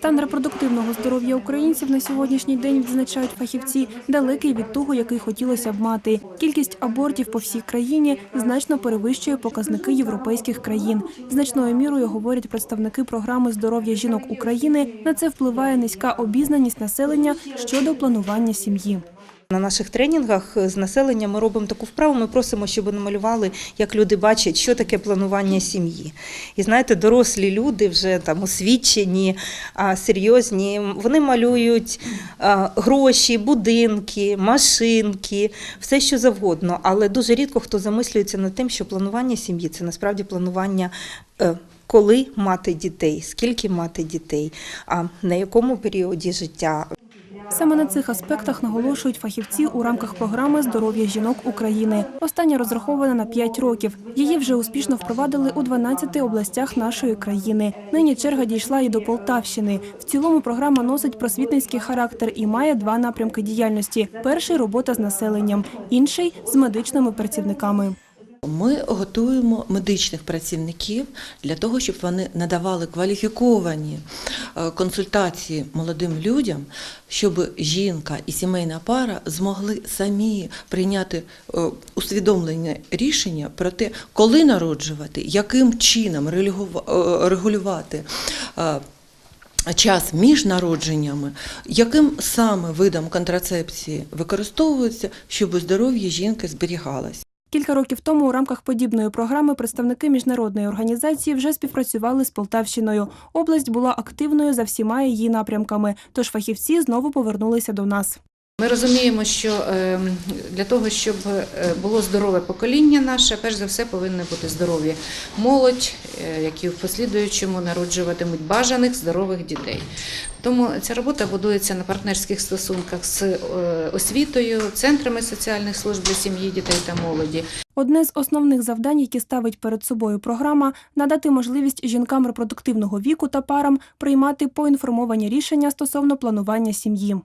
Стан репродуктивного здоров'я українців на сьогоднішній день відзначають фахівці далекий від того, який хотілося б мати. Кількість абортів по всій країні значно перевищує показники європейських країн. Значною мірою говорять представники програми здоров'я жінок України. На це впливає низька обізнаність населення щодо планування сім'ї. На наших тренінгах з населенням ми робимо таку вправу. Ми просимо, щоб намалювали, як люди бачать, що таке планування сім'ї. І знаєте, дорослі люди вже там освічені, серйозні. Вони малюють гроші, будинки, машинки, все що завгодно. Але дуже рідко хто замислюється над тим, що планування сім'ї це насправді планування. е, Коли мати дітей, скільки мати дітей, а на якому періоді життя, Саме на цих аспектах наголошують фахівці у рамках програми здоров'я жінок України. Остання розрахована на 5 років. Її вже успішно впровадили у 12 областях нашої країни. Нині черга дійшла і до Полтавщини. В цілому програма носить просвітницький характер і має два напрямки діяльності: перший робота з населенням, інший з медичними працівниками. Ми готуємо медичних працівників для того, щоб вони надавали кваліфіковані консультації молодим людям, щоб жінка і сімейна пара змогли самі прийняти е, усвідомлене рішення про те, коли народжувати, яким чином е, регулювати. е, Час між народженнями, яким саме видом контрацепції використовується, щоб здоров'я жінки зберігалось. Кілька років тому у рамках подібної програми представники міжнародної організації вже співпрацювали з Полтавщиною. Область була активною за всіма її напрямками, тож фахівці знову повернулися до нас. Ми розуміємо, що е, для того, щоб е, було здорове покоління наше, перш за все повинна бути здорові молодь, е, які в послідуючому народжуватимуть бажаних здорових дітей. Тому ця робота будується на партнерських стосунках з е, освітою, центрами соціальних служб для сім'ї, дітей та молоді. Одне з основних завдань, які ставить перед собою програма, надати можливість жінкам репродуктивного віку та парам приймати поінформовані рішення стосовно планування сім'ї.